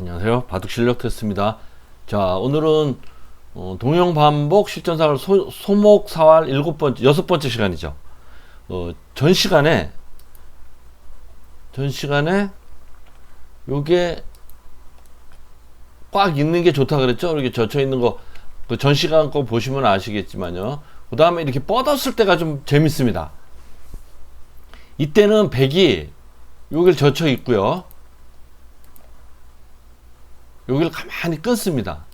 안녕하세요. 바둑 실력 테스트입니다. 자, 오늘은 어, 동영 반복 실전 사활 소, 소목 사활 일곱 번째, 여섯 번째 시간이죠. 어, 전 시간에 전 시간에 요게 꽉 있는 게 좋다 그랬죠? 이렇게 젖혀 있는 거, 그 전 시간 거 보시면 아시겠지만요. 그 다음에 이렇게 뻗었을 때가 좀 재밌습니다. 이때는 백이 여기를 젖혀 있고요. 여기를 가만히 끊습니다.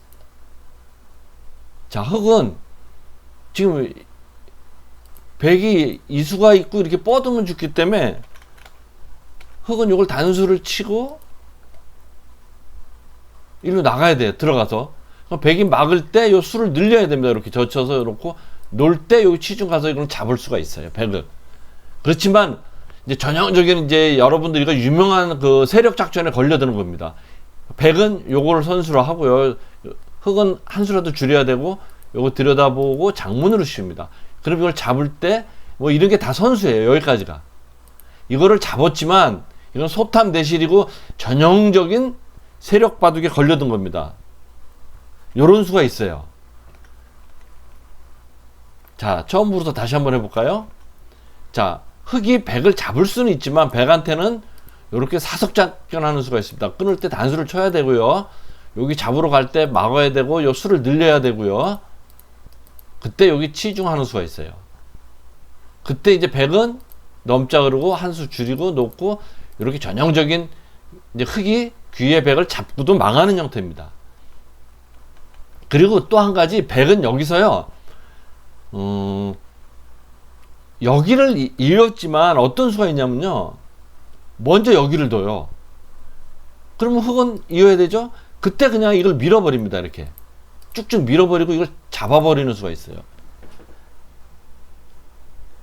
자, 흙은 지금 백이 이수가 있고 이렇게 뻗으면 죽기 때문에 흙은 이걸 단수를 치고 일로 나가야 돼요. 들어가서. 백이 막을 때 요 수를 늘려야 됩니다. 이렇게 젖혀서 이렇고 놀때 여기 치중 가서 이걸 잡을 수가 있어요. 백을. 그렇지만 이제 전형적인 이제 여러분들이 유명한 그 세력 작전에 걸려드는 겁니다. 백은 요거를 선수로 하고요. 흙은 한 수라도 줄여야 되고 요거 들여다보고 장문으로 씌웁니다. 그럼 이걸 잡을 때 뭐 이런 게 다 선수예요. 여기까지가. 이거를 잡았지만 이건 소탐 대실이고 전형적인 세력 바둑에 걸려든 겁니다. 요런 수가 있어요. 자, 처음부터 다시 한번 해볼까요? 자, 흙이 백을 잡을 수는 있지만 백한테는 이렇게 사석 작전하는 수가 있습니다. 끊을 때 단수를 쳐야 되고요. 여기 잡으러 갈 때 막아야 되고 요 수를 늘려야 되고요. 그때 여기 치중하는 수가 있어요. 그때 이제 백은 넘자 그러고 한 수 줄이고 놓고 이렇게 전형적인 이제 흙이 귀의 백을 잡고도 망하는 형태입니다. 그리고 또 한 가지 백은 여기서요. 음, 여기를 이었지만 어떤 수가 있냐면요. 먼저 여기를 둬요. 그러면 흙은 이어야 되죠? 그때 그냥 이걸 밀어버립니다. 이렇게. 쭉쭉 밀어버리고 이걸 잡아버리는 수가 있어요.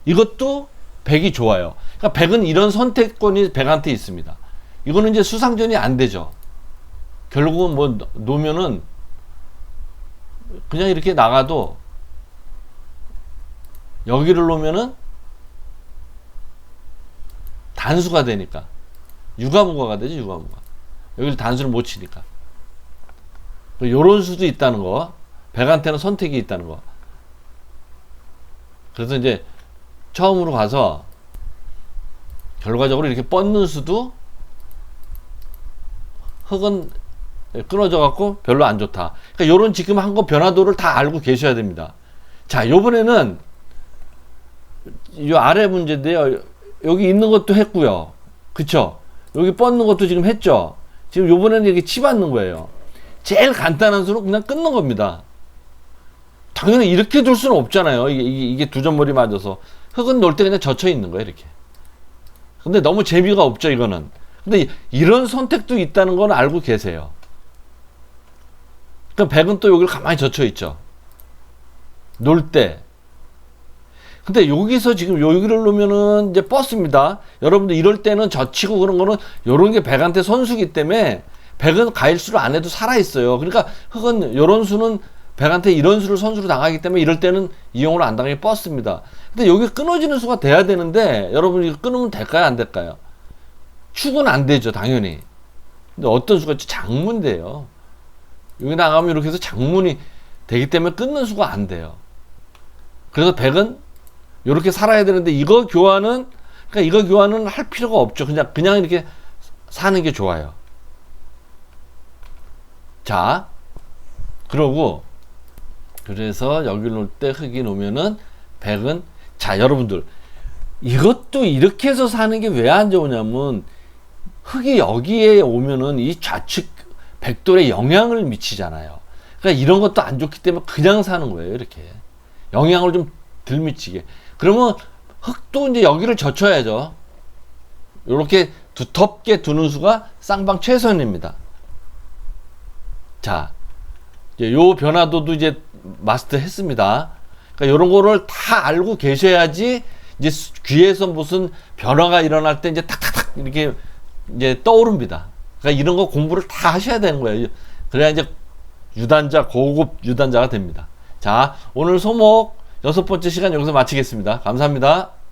이것도 백이 좋아요. 그러니까 백은 이런 선택권이 백한테 있습니다. 이거는 이제 수상전이 안 되죠. 결국은 뭐 놓으면은 그냥 이렇게 나가도 여기를 놓으면은 단수가 되니까 유가무가가 되죠 유가무가 여기를 단수를 못 치니까 요런 수도 있다는 거 백한테는 선택이 있다는 거 그래서 이제 처음으로 가서 결과적으로 이렇게 뻗는 수도 흙은 끊어져 갖고 별로 안 좋다. 그러니까 요런 지금 한 거 변화도를 다 알고 계셔야 됩니다. 자, 요번에는 요 아래 문제인데요. 여기 있는 것도 했고요. 그쵸? 여기 뻗는 것도 지금 했죠? 지금 요번에는 이렇게 치받는 거예요. 제일 간단한 수로 그냥 끊는 겁니다. 당연히 이렇게 둘 수는 없잖아요. 이게, 이게, 이게 두 점머리 맞아서. 흙은 놀 때 그냥 젖혀 있는 거예요, 이렇게. 근데 너무 재미가 없죠, 이거는. 근데 이런 선택도 있다는 건 알고 계세요. 그럼 백은 또 여기를 가만히 젖혀 있죠. 놀 때. 근데 여기서 지금 여기를 놓으면은 이제 버스입니다. 여러분들 이럴 때는 젖히고 그런 거는 요런 게 백한테 선수기 때문에 백은 가일수를 안 해도 살아 있어요. 그러니까 흙은 요런 수는 백한테 이런 수를 선수로 당하기 때문에 이럴 때는 이용으로 안 당하게 버스입니다. 근데 여기 끊어지는 수가 돼야 되는데 여러분이 이거 끊으면 될까요? 안 될까요? 축은 안 되죠, 당연히. 근데 어떤 수가 장문돼요. 여기 나가면 이렇게 해서 장문이 되기 때문에 끊는 수가 안 돼요. 그래서 백은 이렇게 살아야 되는데 이거 교환은 그러니까 이거 교환은 할 필요가 없죠. 그냥 그냥 이렇게 사는 게 좋아요. 자, 그러고 그래서 여기 놓을 때 흙이 놓으면은 백은 자 여러분들 이것도 이렇게 해서 사는 게 왜 안 좋으냐면 흙이 여기에 오면은 이 좌측 백돌에 영향을 미치잖아요. 그러니까 이런 것도 안 좋기 때문에 그냥 사는 거예요. 이렇게 영향을 좀 덜 미치게. 그러면 흙도 이제 여기를 젖혀야죠. 이렇게 두텁게 두는 수가 쌍방 최선입니다. 자, 이제 요 변화도도 이제 마스터 했습니다. 그러니까 이런 거를 다 알고 계셔야지 이제 귀에서 무슨 변화가 일어날 때 이제 탁탁탁 이렇게 이제 떠오릅니다. 그러니까 이런 거 공부를 다 하셔야 되는 거예요. 그래야 이제 유단자, 고급 유단자가 됩니다. 자, 오늘 소목 여섯 번째 시간 여기서 마치겠습니다. 감사합니다.